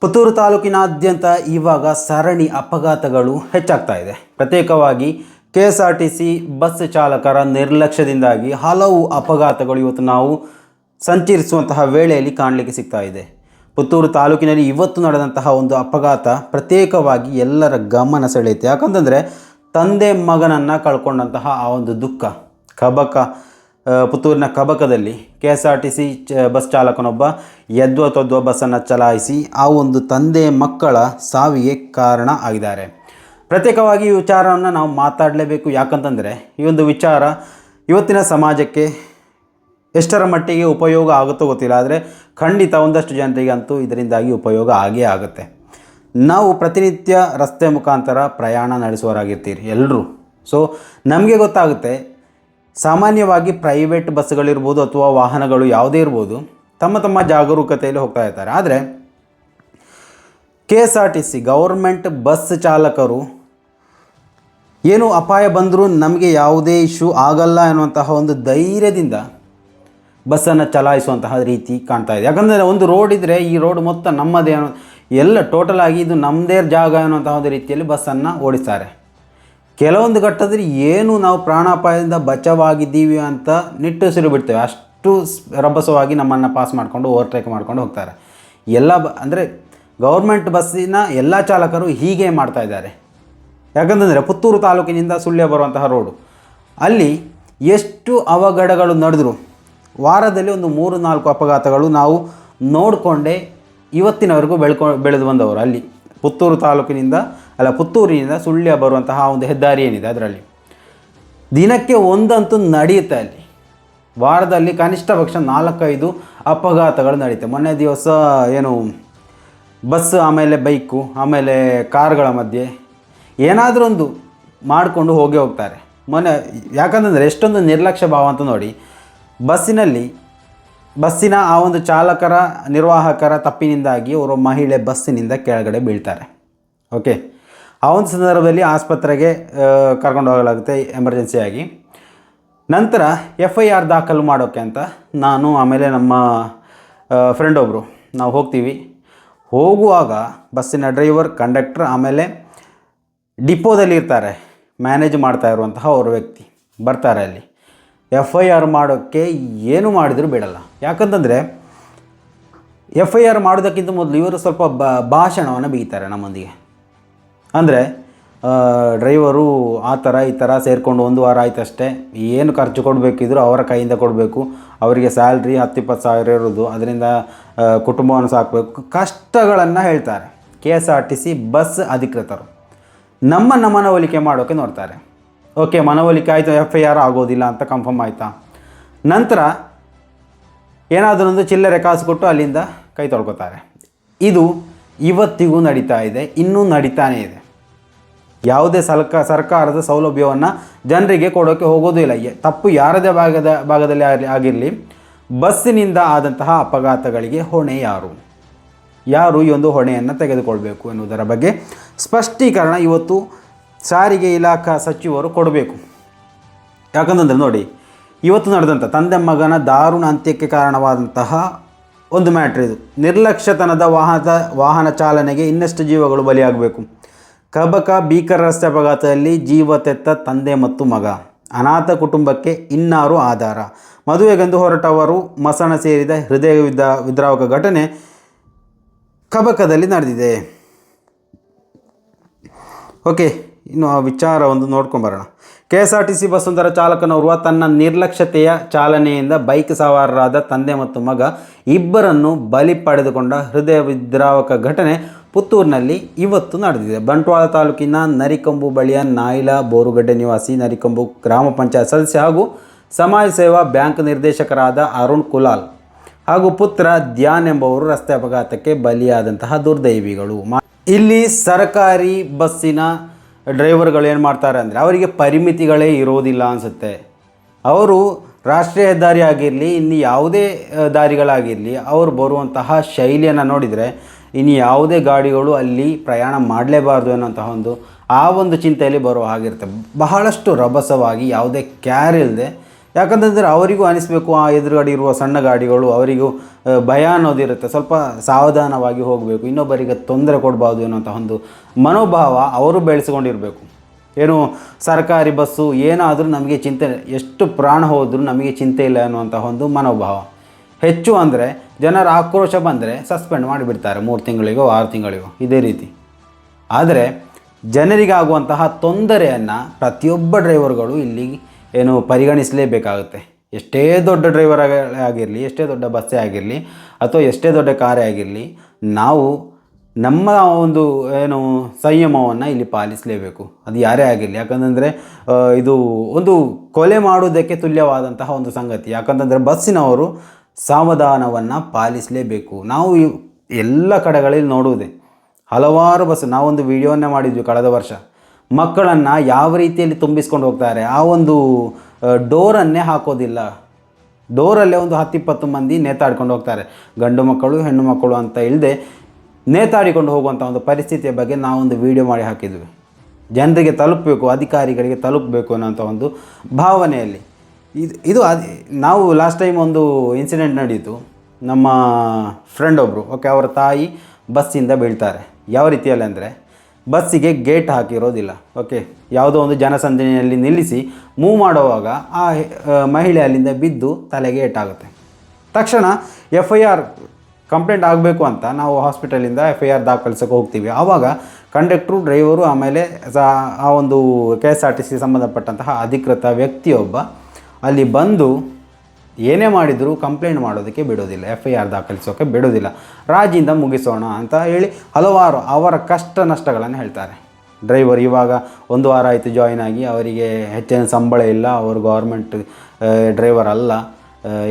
ಪುತ್ತೂರು ತಾಲೂಕಿನಾದ್ಯಂತ ಇವಾಗ ಸರಣಿ ಅಪಘಾತಗಳು ಹೆಚ್ಚಾಗ್ತಾ ಇದೆ. ಪ್ರತ್ಯೇಕವಾಗಿ K S R T C bus ಚಾಲಕರ ನಿರ್ಲಕ್ಷ್ಯದಿಂದಾಗಿ ಹಲವು ಅಪಘಾತಗಳು ಇವತ್ತು ನಾವು ಸಂಚರಿಸುವಂತಹ ವೇಳೆಯಲ್ಲಿ ಕಾಣಲಿಕ್ಕೆ ಸಿಗ್ತಾ ಇದೆ. ಪುತ್ತೂರು ತಾಲೂಕಿನಲ್ಲಿ ಇವತ್ತು ನಡೆದಂತಹ ಒಂದು ಅಪಘಾತ ಪ್ರತ್ಯೇಕವಾಗಿ ಎಲ್ಲರ ಗಮನ ಸೆಳೆಯುತ್ತೆ. ಯಾಕಂತಂದರೆ ತಂದೆ ಮಗನನ್ನು ಕಳ್ಕೊಂಡಂತಹ ಆ ಒಂದು ದುಃಖ, ಕಬಕ ಪುತ್ತೂರಿನ ಕಬಕದಲ್ಲಿ K S R T C ಚ, ಬಸ್ ಚಾಲಕನೊಬ್ಬ ಯದ್ವ ತದ್ವ ಬಸ್ಸನ್ನು ಚಲಾಯಿಸಿ ಆ ಒಂದು ತಂದೆ ಮಕ್ಕಳ ಸಾವಿಗೆ ಕಾರಣ ಆಗಿದ್ದಾರೆ. ಪ್ರತ್ಯೇಕವಾಗಿ ಈ ವಿಚಾರವನ್ನು ನಾವು ಮಾತಾಡಲೇಬೇಕು. ಯಾಕಂತಂದರೆ ಈ ಒಂದು ವಿಚಾರ ಇವತ್ತಿನ ಸಮಾಜಕ್ಕೆ ಎಷ್ಟರ ಮಟ್ಟಿಗೆ ಉಪಯೋಗ ಆಗುತ್ತೋ ಗೊತ್ತಿಲ್ಲ. ಆದರೆ ಖಂಡಿತ ಒಂದಷ್ಟು ಜನರಿಗಂತೂ ಇದರಿಂದಾಗಿ ಉಪಯೋಗ ಆಗೇ ಆಗುತ್ತೆ. ನಾವು ಪ್ರತಿನಿತ್ಯ ರಸ್ತೆ ಮುಖಾಂತರ ಪ್ರಯಾಣ ನಡೆಸುವರಾಗಿರ್ತೀರಿ ಎಲ್ಲರೂ ಸೊ ನಮಗೆ ಗೊತ್ತಾಗುತ್ತೆ ಸಾಮಾನ್ಯವಾಗಿ ಪ್ರೈವೇಟ್ ಬಸ್ಗಳಿರ್ಬೋದು ಅಥವಾ ವಾಹನಗಳು ಯಾವುದೇ ಇರ್ಬೋದು, ತಮ್ಮ ತಮ್ಮ ಜಾಗರೂಕತೆಯಲ್ಲಿ ಹೋಗ್ತಾ ಇರ್ತಾರೆ. ಆದರೆ K S R T C government bus ಚಾಲಕರು ಏನು ಅಪಾಯ ಬಂದರೂ ನಮಗೆ ಯಾವುದೇ ಇಶ್ಯೂ ಆಗಲ್ಲ ಎನ್ನುವಂತಹ ಒಂದು ಧೈರ್ಯದಿಂದ ಬಸ್ಸನ್ನು ಚಲಾಯಿಸುವಂತಹ ರೀತಿ ಕಾಣ್ತಾ ಇದೆ. ಯಾಕಂದರೆ ಒಂದು ರೋಡ್ ಇದ್ದರೆ ಈ ರೋಡ್ ಮೊತ್ತ ನಮ್ಮದೇ ಅನ್ನೋ ಎಲ್ಲ ಟೋಟಲ್ ಆಗಿ ಇದು ನಮ್ಮದೇ ಜಾಗ ಅನ್ನುವಂತಹ ಒಂದು ರೀತಿಯಲ್ಲಿ ಬಸ್ಸನ್ನು ಓಡಿಸ್ತಾರೆ. ಕೆಲವೊಂದು ಘಟ್ಟದಲ್ಲಿ ಏನು ನಾವು ಪ್ರಾಣಾಪಾಯದಿಂದ ಬಚಾವಾಗಿದ್ದೀವಿ ಅಂತ ನಿಟ್ಟುಸಿರು ಬಿಡ್ತೇವೆ. ಅಷ್ಟು ರಭಸವಾಗಿ ನಮ್ಮನ್ನು ಪಾಸ್ ಮಾಡಿಕೊಂಡು ಓವರ್ಟೇಕ್ ಮಾಡ್ಕೊಂಡು ಹೋಗ್ತಾರೆ. ಎಲ್ಲ ಬ ಅಂದರೆ ಗೌರ್ಮೆಂಟ್ ಬಸ್ಸಿನ ಎಲ್ಲ ಚಾಲಕರು ಹೀಗೆ ಮಾಡ್ತಾ ಇದ್ದಾರೆ. ಯಾಕಂತಂದರೆ ಪುತ್ತೂರು ತಾಲೂಕಿನಿಂದ ಸುಳ್ಯ ಬರುವಂತಹ ರೋಡು ಅಲ್ಲಿ ಎಷ್ಟು ಅವಘಡಗಳು ನಡೆದರು, ವಾರದಲ್ಲಿ ಒಂದು ಮೂರು ನಾಲ್ಕು ಅಪಘಾತಗಳು ನಾವು ನೋಡಿಕೊಂಡೇ ಇವತ್ತಿನವರೆಗೂ ಬೆಳ್ಕೊ ಬೆಳೆದು ಬಂದವರು ಅಲ್ಲಿ. ಪುತ್ತೂರು ತಾಲೂಕಿನಿಂದ ಅಲ್ಲ, ಪುತ್ತೂರಿನಿಂದ ಸುಳ್ಯ ಬರುವಂತಹ ಒಂದು ಹೆದ್ದಾರಿ ಏನಿದೆ ಅದರಲ್ಲಿ. ದಿನಕ್ಕೆ ಒಂದಂತೂ ನಡೆಯುತ್ತೆ ಅಲ್ಲಿ ವಾರದಲ್ಲಿ ಕನಿಷ್ಠ ಪಕ್ಷ ನಾಲ್ಕೈದು ಅಪಘಾತಗಳು ನಡೆಯುತ್ತೆ ಮೊನ್ನೆ ದಿವಸ ಏನು, ಬಸ್, ಆಮೇಲೆ ಬೈಕು, ಆಮೇಲೆ ಕಾರ್ಗಳ ಮಧ್ಯೆ ಏನಾದರೂ ಒಂದು ಮಾಡಿಕೊಂಡು ಹೋಗಿ ಹೋಗ್ತಾರೆ. ಮೊನ್ನೆ, ಯಾಕಂತಂದರೆ ಎಷ್ಟೊಂದು ನಿರ್ಲಕ್ಷ್ಯ ಭಾವ ಅಂತ ನೋಡಿ, ಬಸ್ಸಿನಲ್ಲಿ, ಬಸ್ಸಿನ ಆ ಒಂದು ಚಾಲಕರ, ನಿರ್ವಾಹಕರ ತಪ್ಪಿನಿಂದಾಗಿ ಅವರು ಮಹಿಳೆ ಬಸ್ಸಿನಿಂದ ಕೆಳಗಡೆ ಬೀಳ್ತಾರೆ. ಓಕೆ? ಆ ಒಂದು ಸಂದರ್ಭದಲ್ಲಿ ಆಸ್ಪತ್ರೆಗೆ ಕರ್ಕೊಂಡು ಹೋಗಲಾಗುತ್ತೆ ಎಮರ್ಜೆನ್ಸಿಯಾಗಿ ನಂತರ ಎಫ್ ಐ ಆರ್ ದಾಖಲು ಮಾಡೋಕ್ಕೆ ಅಂತ ನಾನು ಆಮೇಲೆ ನಮ್ಮ ಫ್ರೆಂಡ್ ಒಬ್ಬರು ನಾವು ಹೋಗ್ತೀವಿ. ಹೋಗುವಾಗ ಬಸ್ಸಿನ ಡ್ರೈವರ್ ಕಂಡಕ್ಟರ್ ಆಮೇಲೆ ಡಿಪೋದಲ್ಲಿ ಇರ್ತಾರೆ ಮ್ಯಾನೇಜ್ ಮಾಡ್ತಾ ಇರುವಂತಹ ಅವ್ರ ವ್ಯಕ್ತಿ ಬರ್ತಾರೆ ಅಲ್ಲಿ. ಎಫ್ ಐ ಆರ್ ಮಾಡೋಕ್ಕೆ ಏನು ಮಾಡಿದರೂ ಬಿಡಲ್ಲ. ಯಾಕಂತಂದರೆ ಎಫ್ ಐ ಆರ್ ಮಾಡೋದಕ್ಕಿಂತ ಮೊದಲು ಇವರು ಸ್ವಲ್ಪ ಭಾಷಣವನ್ನು ಬೀಗ್ತಾರೆ ನಮ್ಮೊಂದಿಗೆ. ಅಂದರೆ ಡ್ರೈವರು ಆ ಥರ ಈ ಥರ ಸೇರಿಕೊಂಡು ಒಂದು ವಾರ ಆಯ್ತಷ್ಟೇ. ಏನು ಖರ್ಚು ಕೊಡಬೇಕಿದ್ರು ಅವರ ಕೈಯಿಂದ ಕೊಡಬೇಕು. ಅವರಿಗೆ ಸ್ಯಾಲ್ರಿ ಹತ್ತು ಇಪ್ಪತ್ತು ಸಾವಿರ ಇರೋದು ಅದರಿಂದ ಕುಟುಂಬವನ್ನು ಸಾಕಬೇಕು. ಕಷ್ಟಗಳನ್ನು ಹೇಳ್ತಾರೆ. K S R T C bus ಅಧಿಕೃತರು. ನಮ್ಮನ್ನು ಮನವೊಲಿಕೆ ಮಾಡೋಕೆ ನೋಡ್ತಾರೆ. ಓಕೆ, ಮನವೊಲಿಕೆ ಆಯಿತು? ಎಫ್ ಐ ಆರ್ ಆಗೋದಿಲ್ಲ ಅಂತ ಕನ್ಫರ್ಮ್ ಆಯಿತಾ? ನಂತರ, ಏನಾದರೊಂದು ಚಿಲ್ಲರೆ ಕಾಸು ಕೊಟ್ಟು ಅಲ್ಲಿಂದ ಕೈ ತೊಳ್ಕೊತಾರೆ. ಇದು ಇವತ್ತಿಗೂ ನಡೀತಾ ಇದೆ, ಇನ್ನೂ ನಡೀತಾನೇ ಇದೆ. ಯಾವುದೇ ಸಲ್ಕ, ಸರ್ಕಾರದ ಸೌಲಭ್ಯವನ್ನು ಜನರಿಗೆ ಕೊಡೋಕ್ಕೆ ಹೋಗೋದೂ ಇಲ್ಲ. ತಪ್ಪು ಯಾರದೇ ಭಾಗದ, ಭಾಗದಲ್ಲಿ ಆಗಲಿ, ಆಗಿರಲಿ, ಬಸ್ಸಿನಿಂದ ಆದಂತಹ ಅಪಘಾತಗಳಿಗೆ ಹೊಣೆ ಯಾರು? ಯಾರು ಈ ಒಂದು ಹೊಣೆಯನ್ನು ತೆಗೆದುಕೊಳ್ಬೇಕು ಎನ್ನುವುದರ ಬಗ್ಗೆ ಸ್ಪಷ್ಟೀಕರಣ ಇವತ್ತು ಸಾರಿಗೆ ಇಲಾಖಾ ಸಚಿವರು ಕೊಡಬೇಕು. ಯಾಕಂತಂದರೆ ನೋಡಿ, ಇವತ್ತು ನಡೆದಂಥ ತಂದೆ ಮಗನ ದಾರುಣ ಅಂತ್ಯಕ್ಕೆ ಕಾರಣವಾದಂತಹ ಒಂದು ಮ್ಯಾಟ್ರ್ ಇದು. ನಿರ್ಲಕ್ಷ್ಯತನದ ವಾಹನ ವಾಹನ ಚಾಲನೆಗೆ ಇನ್ನಷ್ಟು ಜೀವಗಳು ಬಲಿಯಾಗಬೇಕು. ಕಬಕ ಭೀಕರ ರಸ್ತೆ ಅಪಘಾತದಲ್ಲಿ ಜೀವ ತೆತ್ತ ತಂದೆ ಮತ್ತು ಮಗ. ಅನಾಥ ಕುಟುಂಬಕ್ಕೆ ಇನ್ನಾರು ಆಧಾರ. ಮದುವೆಗೆಂದು ಹೊರಟವರು ಮಸಣ ಸೇರಿದ ಹೃದಯ ವಿದ ವಿದ್ರಾವಕ ಘಟನೆ ಕಬಕದಲ್ಲಿ ನಡೆದಿದೆ. ಓಕೆ. ಇನ್ನು ಆ ವಿಚಾರ ಒಂದು ನೋಡ್ಕೊಂಬರೋಣ K S R T C ಬಸ್ಸೊಂದರ ಚಾಲಕನೋರ್ವ ತನ್ನ ನಿರ್ಲಕ್ಷ್ಯತೆಯ ಚಾಲನೆಯಿಂದ ಬೈಕ್ ಸವಾರರಾದ ತಂದೆ ಮತ್ತು ಮಗ ಇಬ್ಬರನ್ನು ಬಲಿ ಪಡೆದುಕೊಂಡ ಹೃದಯ ವಿದ್ರಾವಕ ಘಟನೆ ಪುತ್ತೂರಿನಲ್ಲಿ ಇವತ್ತು ನಡೆದಿದೆ. ಬಂಟ್ವಾಳ ತಾಲೂಕಿನ ನರಿಕೊಂಬು ಬಳಿಯ ನಾಯಿಲ ಬೋರುಗಡ್ಡೆ ನಿವಾಸಿ ನರಿಕೊಂಬು ಗ್ರಾಮ ಪಂಚಾಯತ್ ಸದಸ್ಯ ಹಾಗೂ ಸಮಾಜ ಸೇವಾ ಬ್ಯಾಂಕ್ ನಿರ್ದೇಶಕರಾದ ಅರುಣ್ ಕುಲಾಲ್ ಹಾಗೂ ಪುತ್ರ ಧ್ಯಾನ್ ಎಂಬುವರು ರಸ್ತೆ ಅಪಘಾತಕ್ಕೆ ಬಲಿಯಾದಂತಹ ದುರ್ದೈವಿಗಳು. ಇಲ್ಲಿ ಸರ್ಕಾರಿ ಬಸ್ಸಿನ ಡ್ರೈವರ್ಗಳು ಏನು ಮಾಡ್ತಾರೆ ಅಂದರೆ ಅವರಿಗೆ ಪರಿಮಿತಿಗಳೇ ಇರೋದಿಲ್ಲ ಅನಿಸುತ್ತೆ. ಅವರು ರಾಷ್ಟ್ರೀಯ ಹೆದ್ದಾರಿ ಆಗಿರಲಿ ಇನ್ನು ಯಾವುದೇ ದಾರಿಗಳಾಗಿರಲಿ, ಅವರು ಬರುವಂತಹ ಶೈಲಿಯನ್ನು ನೋಡಿದರೆ ಇನ್ನು ಯಾವುದೇ ಗಾಡಿಗಳು ಅಲ್ಲಿ ಪ್ರಯಾಣ ಮಾಡಲೇಬಾರ್ದು ಅನ್ನೋಂತಹ ಒಂದು, ಆ ಒಂದು ಚಿಂತೆಯಲ್ಲಿ ಬರುವ ಹಾಗಿರುತ್ತೆ. ಬಹಳಷ್ಟು ರಭಸವಾಗಿ ಯಾವುದೇ ಕ್ಯಾರ್ ಇಲ್ಲದೆ ಯಾಕಂತಂದರೆ ಅವರಿಗೂ ಅನಿಸ್ಬೇಕು, ಆ ಎದುರುಗಡೆ ಇರುವ ಸಣ್ಣ ಗಾಡಿಗಳು ಅವರಿಗೂ ಭಯ ಅನ್ನೋದಿರುತ್ತೆ ಸ್ವಲ್ಪ ಸಾವಧಾನವಾಗಿ ಹೋಗಬೇಕು. ಇನ್ನೊಬ್ಬರಿಗೆ ತೊಂದರೆ ಕೊಡಬಾರ್ದು ಅನ್ನೋಂಥ ಒಂದು ಮನೋಭಾವ ಅವರು ಬೆಳೆಸ್ಕೊಂಡಿರಬೇಕು. ಏನು, ಸರ್ಕಾರಿ ಬಸ್ಸು ಏನಾದರೂ ನಮಗೆ ಚಿಂತೆ, ಎಷ್ಟು ಪ್ರಾಣ ಹೋದರೂ ನಮಗೆ ಚಿಂತೆ ಇಲ್ಲ ಅನ್ನುವಂಥ ಒಂದು ಮನೋಭಾವ. ಹೆಚ್ಚು ಅಂದರೆ ಜನರ ಆಕ್ರೋಶ ಬಂದರೆ ಸಸ್ಪೆಂಡ್ ಮಾಡಿಬಿಡ್ತಾರೆ ಮೂರು ತಿಂಗಳಿಗೋ, ಆರು ತಿಂಗಳಿಗೋ, ಇದೇ ರೀತಿ. ಆದರೆ ಜನರಿಗಾಗುವಂತಹ ತೊಂದರೆಯನ್ನು ಪ್ರತಿಯೊಬ್ಬ ಡ್ರೈವರ್ಗಳು ಇಲ್ಲಿ ಏನು ಪರಿಗಣಿಸಲೇಬೇಕಾಗುತ್ತೆ. ಎಷ್ಟೇ ದೊಡ್ಡ ಡ್ರೈವರ್ ಆಗಿರಲಿ, ಎಷ್ಟೇ ದೊಡ್ಡ ಬಸ್ಸೇ ಆಗಿರಲಿ, ಅಥವಾ ಎಷ್ಟೇ ದೊಡ್ಡ ಕಾರೇ ಆಗಿರಲಿ, ನಾವು ನಮ್ಮ ಒಂದು ಏನು ಸಂಯಮವನ್ನು ಇಲ್ಲಿ ಪಾಲಿಸಲೇಬೇಕು. ಅದು ಯಾರೇ ಆಗಿರಲಿ. ಯಾಕಂತಂದರೆ ಇದು ಒಂದು ಕೊಲೆ ಮಾಡುವುದಕ್ಕೆ ತುಲ್ಯವಾದಂತಹ ಒಂದು ಸಂಗತಿ. ಯಾಕಂತಂದರೆ, ಬಸ್ಸಿನವರು ಸಾವಧಾನವನ್ನು ಪಾಲಿಸಲೇಬೇಕು. ನಾವು ಎಲ್ಲ ಕಡೆಗಳಲ್ಲಿ ನೋಡುವುದೇ, ಹಲವಾರು ಬಸ್, ನಾವೊಂದು ವಿಡಿಯೋನೇ ಮಾಡಿದ್ವಿ ಕಳೆದ ವರ್ಷ. ಮಕ್ಕಳನ್ನು ಯಾವ ರೀತಿಯಲ್ಲಿ ತುಂಬಿಸ್ಕೊಂಡು ಹೋಗ್ತಾರೆ? ಆ ಒಂದು ಡೋರನ್ನೇ ಹಾಕೋದಿಲ್ಲ. ಡೋರಲ್ಲೇ ಒಂದು ಹತ್ತಿಪ್ಪತ್ತು ಮಂದಿ ನೇತಾಡ್ಕೊಂಡು ಹೋಗ್ತಾರೆ. ಗಂಡು ಮಕ್ಕಳು, ಹೆಣ್ಣು ಮಕ್ಕಳು ಅಂತ ಇಲ್ಲದೆ ನೇತಾಡಿಕೊಂಡು ಹೋಗುವಂಥ ಒಂದು ಪರಿಸ್ಥಿತಿಯ ಬಗ್ಗೆ ನಾವೊಂದು ವಿಡಿಯೋ ಮಾಡಿ ಹಾಕಿದ್ವಿ. ಜನರಿಗೆ ತಲುಪಬೇಕು, ಅಧಿಕಾರಿಗಳಿಗೆ ತಲುಪಬೇಕು ಅನ್ನೋಂಥ ಒಂದು ಭಾವನೆಯಲ್ಲಿ. ಇದು ಇದು ಅದು, ನಾವು ಲಾಸ್ಟ್ ಟೈಮ್ ಒಂದು ಇನ್ಸಿಡೆಂಟ್ ನಡೀತು. ನಮ್ಮ ಫ್ರೆಂಡ್ ಒಬ್ಬರು ಓಕೆ ಅವರ ತಾಯಿ ಬಸ್ಸಿಂದ ಬೀಳ್ತಾರೆ. ಯಾವ ರೀತಿಯಲ್ಲಿ ಅಂದರೆ ಬಸ್ಸಿಗೆ ಗೇಟ್ ಹಾಕಿರೋದಿಲ್ಲ. ಓಕೆ ಯಾವುದೋ ಒಂದು ಜನಸಂದಣಿಯಲ್ಲಿ ನಿಲ್ಲಿಸಿ ಮೂವ್ ಮಾಡುವಾಗ ಆ ಮಹಿಳೆ ಅಲ್ಲಿಂದ ಬಿದ್ದು ತಲೆಗೆ ಏಟಾಗುತ್ತೆ. ತಕ್ಷಣ ಎಫ್ ಐ ಆರ್ ಕಂಪ್ಲೇಂಟ್ ಆಗಬೇಕು ಅಂತ ನಾವು ಹಾಸ್ಪಿಟಲಿಂದ ಎಫ್ ಐ ಆರ್ ದಾಖಲಿಸೋಕೆ ಹೋಗ್ತೀವಿ. ಆವಾಗ ಕಂಡಕ್ಟ್ರು ಡ್ರೈವರು ಆಮೇಲೆ ಆ ಒಂದು K S R T C ಸಂಬಂಧಪಟ್ಟಂತಹ ಅಧಿಕೃತ ವ್ಯಕ್ತಿಯೊಬ್ಬ ಅಲ್ಲಿ ಬಂದು ಏನೇ ಮಾಡಿದರೂ ಕಂಪ್ಲೇಂಟ್ ಮಾಡೋದಕ್ಕೆ ಬಿಡೋದಿಲ್ಲ. ಎಫ್ ಐ ಆರ್ ದಾಖಲಿಸೋಕೆ ಬಿಡೋದಿಲ್ಲ. ರಾಜಿಯಿಂದ ಮುಗಿಸೋಣ ಅಂತ ಹೇಳಿ ಹಲವಾರು ಅವರ ಕಷ್ಟ ನಷ್ಟಗಳನ್ನು ಹೇಳ್ತಾರೆ. ಡ್ರೈವರ್ ಇವಾಗ ಒಂದು ವಾರ ಆಯಿತು ಜಾಯಿನ್ ಆಗಿ, ಅವರಿಗೆ ಹೆಚ್ಚಿನ ಸಂಬಳ ಇಲ್ಲ. ಅವರು ಗೌರ್ಮೆಂಟ್ ಡ್ರೈವರ್ ಅಲ್ಲ.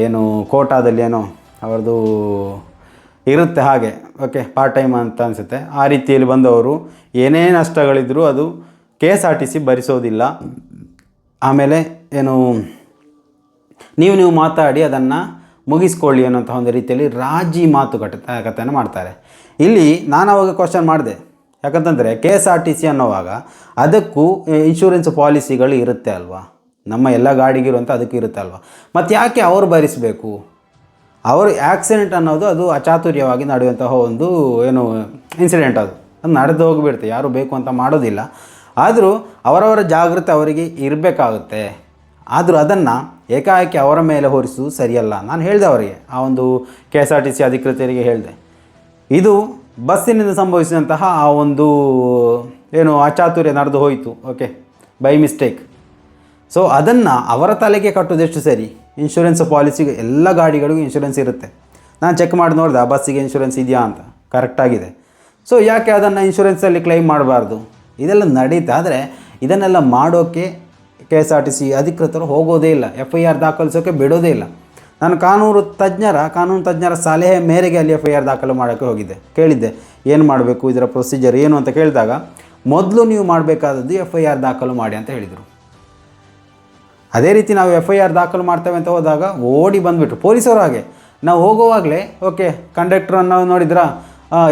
ಏನು ಕೋಟಾದಲ್ಲಿ ಏನೋ ಅವ್ರದ್ದು ಇರುತ್ತೆ ಹಾಗೆ. ಓಕೆ ಪಾರ್ಟ್ ಟೈಮ್ ಅಂತ ಅನಿಸುತ್ತೆ. ಆ ರೀತಿಯಲ್ಲಿ ಬಂದವರು ಏನೇ ನಷ್ಟಗಳಿದ್ದರೂ ಅದು K S R T C ಭರಿಸೋದಿಲ್ಲ. ಆಮೇಲೆ ಏನು ನೀವು ನೀವು ಮಾತಾಡಿ ಅದನ್ನು ಮುಗಿಸ್ಕೊಳ್ಳಿ ಅನ್ನೋಂಥ ಒಂದು ರೀತಿಯಲ್ಲಿ ರಾಜಿ ಮಾತುಕತೆ ಕಥೆಯನ್ನು ಮಾಡ್ತಾರೆ. ಇಲ್ಲಿ ನಾನು ಅವಾಗ ಕ್ವಶನ್ ಮಾಡಿದೆ. ಯಾಕಂತಂದರೆ K S R T C ಅನ್ನೋವಾಗ ಅದಕ್ಕೂ ಇನ್ಶೂರೆನ್ಸ್ ಪಾಲಿಸಿಗಳು ಇರುತ್ತೆ ಅಲ್ವಾ? ನಮ್ಮ ಎಲ್ಲ ಗಾಡಿಗಿರುವಂಥ ಅದಕ್ಕೂ ಇರುತ್ತೆ ಅಲ್ವಾ? ಮತ್ತು ಯಾಕೆ ಅವರು ಭರಿಸಬೇಕು? ಅವರು ಆಕ್ಸಿಡೆಂಟ್ ಅನ್ನೋದು ಅದು ಅಚಾತುರ್ಯವಾಗಿ ನಡೆಯುವಂತಹ ಒಂದು ಏನು ಇನ್ಸಿಡೆಂಟ್ ಅದು. ಅದು ನಡೆದು ಹೋಗಿಬಿಡುತ್ತೆ. ಯಾರು ಬೇಕು ಅಂತ ಮಾಡೋದಿಲ್ಲ. ಆದರೂ ಅವರವರ ಜಾಗೃತಿ ಅವರಿಗೆ ಇರಬೇಕಾಗುತ್ತೆ. ಆದರೂ ಅದನ್ನು ಏಕಾಏಕಿ ಅವರ ಮೇಲೆ ಹೊರಿಸುವುದು ಸರಿಯಲ್ಲ. ನಾನು ಹೇಳಿದೆ ಅವರಿಗೆ, ಆ ಒಂದು K S R T C ಅಧಿಕೃತರಿಗೆ ಹೇಳಿದೆ. ಇದು ಬಸ್ಸಿನಿಂದ ಸಂಭವಿಸಿದಂತಹ ಆ ಒಂದು, ಏನು, ಅಚಾತುರ್ಯ ನಡೆದು ಹೋಯಿತು ಓಕೆ ಬೈ ಮಿಸ್ಟೇಕ್ ಸೊ ಅದನ್ನು ಅವರ ತಲೆಗೆ ಕಟ್ಟೋದೆಷ್ಟು ಸರಿ? ಇನ್ಶೂರೆನ್ಸ್ ಪಾಲಿಸಿಗೆ ಎಲ್ಲ ಗಾಡಿಗಳಿಗೂ ಇನ್ಶೂರೆನ್ಸ್ ಇರುತ್ತೆ. ನಾನು ಚೆಕ್ ಮಾಡಿ ನೋಡಿದೆ, ಆ ಬಸ್ಸಿಗೆ ಇನ್ಶೂರೆನ್ಸ್ ಇದೆಯಾ ಅಂತ. ಕರೆಕ್ಟಾಗಿದೆ ಸೊ ಯಾಕೆ ಅದನ್ನು ಇನ್ಶೂರೆನ್ಸಲ್ಲಿ ಕ್ಲೈಮ್ ಮಾಡಬಾರ್ದು? ಇದೆಲ್ಲ ನಡೀತಾ ಆದರೆ ಇದನ್ನೆಲ್ಲ ಮಾಡೋಕ್ಕೆ K S R T C ಅಧಿಕೃತರು ಹೋಗೋದೇ ಇಲ್ಲ. ಎಫ್ ಐ ಆರ್ ದಾಖಲಿಸೋಕೆ ಬಿಡೋದೇ ಇಲ್ಲ. ನಾನು ಕಾನೂನು ತಜ್ಞರ ಕಾನೂನು ತಜ್ಞರ ಸಲಹೆ ಮೇರೆಗೆ ಅಲ್ಲಿ ಎಫ್ ಐ ಆರ್ ದಾಖಲು ಮಾಡೋಕ್ಕೆ ಹೋಗಿದ್ದೆ. ಕೇಳಿದ್ದೆ, ಏನು ಮಾಡಬೇಕು? ಇದರ ಪ್ರೊಸೀಜರ್ ಏನು? ಅಂತ ಕೇಳಿದಾಗ, ಮೊದಲು ನೀವು ಮಾಡಬೇಕಾದದ್ದು ಎಫ್ ಐ ಆರ್ ದಾಖಲು ಮಾಡಿ ಅಂತ ಹೇಳಿದರು. ಅದೇ ರೀತಿ ನಾವು ಎಫ್ ಐ ಆರ್ ದಾಖಲು ಮಾಡ್ತೇವೆ ಅಂತ ಹೋದಾಗ ಓಡಿ ಬಂದುಬಿಟ್ರು. ಪೊಲೀಸರು ಹಾಗೆ. ನಾವು ಹೋಗುವಾಗಲೇ, ಓಕೆ ಕಂಡಕ್ಟ್ರನ್ನು ನೋಡಿದ್ರಾ?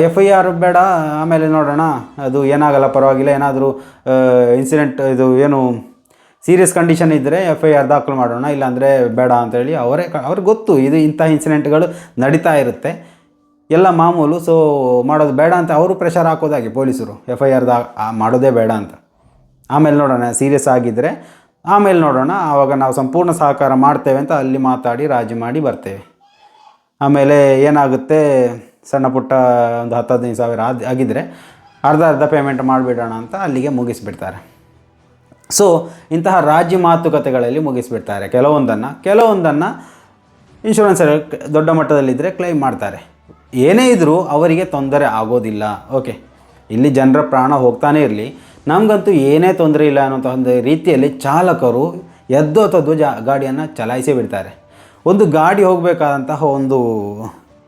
ಎಫ್ ಐ ಆರ್ ಬೇಡ, ಆಮೇಲೆ ನೋಡೋಣ. ಅದು ಏನಾಗಲ್ಲ, ಪರವಾಗಿಲ್ಲ. ಏನಾದರೂ ಇನ್ಸಿಡೆಂಟ್ ಇದು ಏನು ಸೀರಿಯಸ್ ಕಂಡೀಷನ್ ಇದ್ದರೆ ಎಫ್ ಐ ಆರ್ ದಾಖಲು ಮಾಡೋಣ, ಇಲ್ಲಾಂದರೆ ಬೇಡ ಅಂತೇಳಿ ಅವರೇ ಅವ್ರಿಗೆ ಗೊತ್ತು, ಇದು ಇಂಥ ಇನ್ಸಿಡೆಂಟ್ಗಳು ನಡೀತಾ ಇರುತ್ತೆ. ಎಲ್ಲ ಮಾಮೂಲು ಸೊ ಮಾಡೋದು ಬೇಡ ಅಂತ ಅವರು ಪ್ರೆಷರ್ ಹಾಕೋದಾಗಿ ಪೊಲೀಸರು. ಎಫ್ ಐ ಆರ್ ದಾ ಮಾಡೋದೇ ಬೇಡ ಅಂತ. ಆಮೇಲೆ ನೋಡೋಣ ಸೀರಿಯಸ್ ಆಗಿದ್ದರೆ ಆಮೇಲೆ ನೋಡೋಣ, ಆವಾಗ ನಾವು ಸಂಪೂರ್ಣ ಸಹಕಾರ ಮಾಡ್ತೇವೆ ಅಂತ ಅಲ್ಲಿ ಮಾತಾಡಿ ರಾಜಿ ಮಾಡಿ ಬರ್ತೇವೆ. ಆಮೇಲೆ ಏನಾಗುತ್ತೆ, ಸಣ್ಣ ಪುಟ್ಟ ಒಂದು ಹತ್ತು ಹದಿನೈದು ಸಾವಿರ ಆಗಿದ್ದರೆ ಅರ್ಧ ಅರ್ಧ ಪೇಮೆಂಟ್ ಮಾಡಿಬಿಡೋಣ ಅಂತ ಅಲ್ಲಿಗೆ ಮುಗಿಸ್ಬಿಡ್ತಾರೆ. ಸೊ ಇಂತಹ ರಾಜ್ಯ ಮಾತುಕತೆಗಳಲ್ಲಿ ಮುಗಿಸ್ಬಿಡ್ತಾರೆ. ಕೆಲವೊಂದನ್ನು ಕೆಲವೊಂದನ್ನು ಇನ್ಶೂರೆನ್ಸ್ ದೊಡ್ಡ ಮಟ್ಟದಲ್ಲಿದ್ದರೆ ಕ್ಲೈಮ್ ಮಾಡ್ತಾರೆ. ಏನೇ ಇದ್ದರೂ ಅವರಿಗೆ ತೊಂದರೆ ಆಗೋದಿಲ್ಲ. ಓಕೆ ಇಲ್ಲಿ ಜನರ ಪ್ರಾಣ ಹೋಗ್ತಾನೆ ಇರಲಿ. ನಮಗಂತೂ ಏನೇ ತೊಂದರೆ ಇಲ್ಲ ಅನ್ನೋಂಥ ಒಂದು ರೀತಿಯಲ್ಲಿ ಚಾಲಕರು ಎದ್ದು ಅಥವಾ ಜಾ, ಗಾಡಿಯನ್ನು ಚಲಾಯಿಸೇ ಬಿಡ್ತಾರೆ. ಒಂದು ಗಾಡಿ ಹೋಗಬೇಕಾದಂತಹ ಒಂದು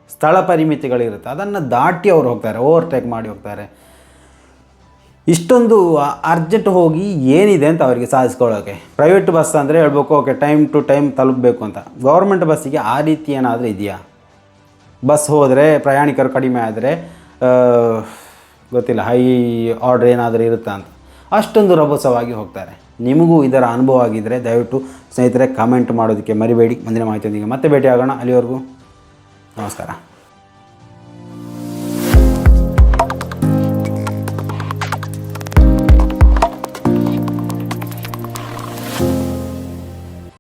ಸ್ಥಳ ಪರಿಮಿತಿಗಳಿರುತ್ತೆ. ಅದನ್ನು ದಾಟಿ ಅವರು ಹೋಗ್ತಾರೆ. ಓವರ್ಟೇಕ್ ಮಾಡಿ ಹೋಗ್ತಾರೆ. ಇಷ್ಟೊಂದು ಅರ್ಜೆಂಟ್ ಹೋಗಿ ಏನಿದೆ ಅಂತ ಅವರಿಗೆ ಸಾಧಿಸ್ಕೊಳ್ಳೋಕೆ. ಪ್ರೈವೇಟ್ ಬಸ್ ಅಂದರೆ ಹೇಳ್ಬೇಕು, ಓಕೆ, ಟೈಮ್ ಟು ಟೈಮ್ ತಲುಪಬೇಕು ಅಂತ. ಗೌರ್ಮೆಂಟ್ ಬಸ್ಸಿಗೆ ಆ ರೀತಿ ಏನಾದರೂ ಇದೆಯಾ? ಬಸ್ ಹೋದರೆ ಪ್ರಯಾಣಿಕರು ಕಡಿಮೆ ಆದರೆ ಗೊತ್ತಿಲ್ಲ, ಹೈ ಆರ್ಡ್ರ್ ಏನಾದರೂ ಇರುತ್ತಾ ಅಂತ. ಅಷ್ಟೊಂದು ರಭಸವಾಗಿ ಹೋಗ್ತಾರೆ. ನಿಮಗೂ ಇದರ ಅನುಭವ ಆಗಿದ್ದರೆ ದಯವಿಟ್ಟು ಸ್ನೇಹಿತರೆ ಕಮೆಂಟ್ ಮಾಡೋದಕ್ಕೆ ಮರಿಬೇಡಿ. ಮುಂದಿನ ಮಾಹಿತಿಯೊಂದಿಗೆ ಮತ್ತೆ ಭೇಟಿ ಆಗೋಣ ಅಲ್ಲಿವರೆಗೂ ನಮಸ್ಕಾರ.